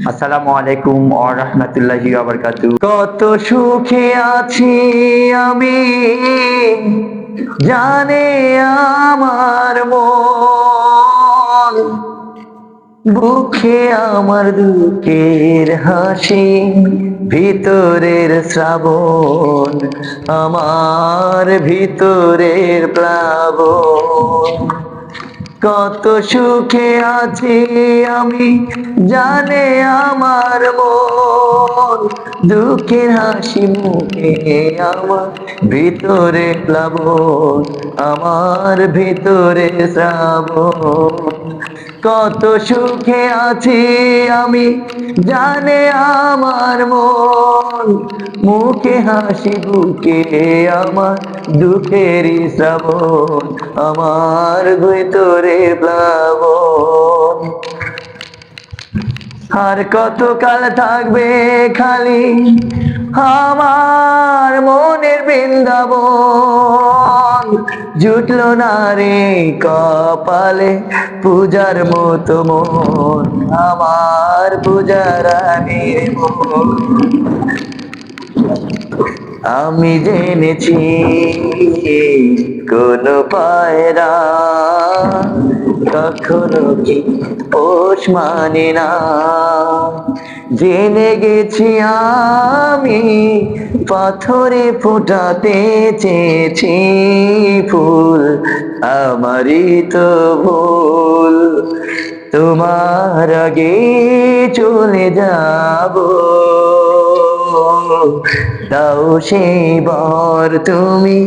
আসসালামু আলাইকুম ওয়া রাহমাতুল্লাহি কত সুখে আছি আমি, জানে আমার মন। আমার দুঃখের হাসি, ভিতরের শ্রাবণ, আমার ভিতরের প্লাবন। কত সুখে আছি আমি জানে আমার মন। দুঃখের হাসি মুখে আমার ভিতরে প্লাবন, আমার ভিতরে শ্রাবণ। কত সুখে আছি আমি জানে আমার মন। মুখে হাসি বুকে আমার দুঃখের শ্রাবণ আমার ভিতরে প্লাবন। আর কতকাল থাকবে খালি আমার মনের বৃন্দাবন জুটলো না রে কপালে, পূজার মতো মন, আমার পূজার আমি জেনেছি কোন পায়রা কখনো কি পোষ মানে না। জেনে গেছি আমি পাথরে ফোটাতে চেয়েছি ফুল আমারই তো ভুল। তোমার আগে চলে যাব। দাও সেই বর তুমি,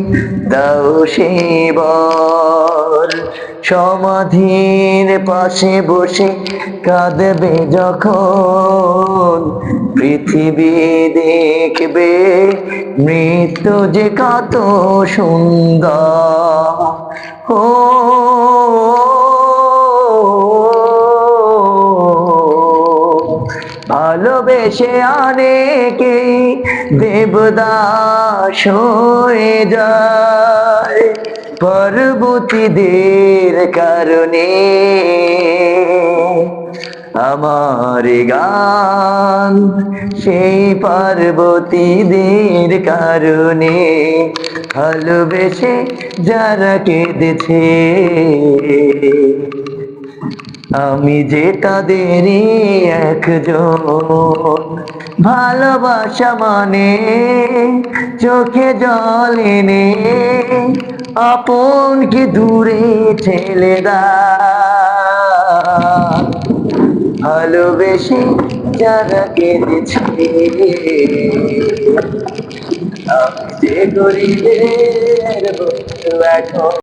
দাও সেই বর সমাধির পাশে বসে কাঁদবে যখন পৃথিবী দেখবে মৃত্যু যে কত সুন্দর। ও ভালোবেসে অনেকেই দেবদাস হয়ে যায়। পর্বতীদের কারণে আমার গান, সেই পার্বতীদের কারণে ভালোবেসে যারা কেঁদেছে। আমি যে তাদেরই একজন, ভালোবাসা মানে চোখে জল এনে আপনকে দূরে ঠেলে দেয়। ভালোবেসে যারা কেঁদেছে, আমি যে গরিবের বন্ধু এখন।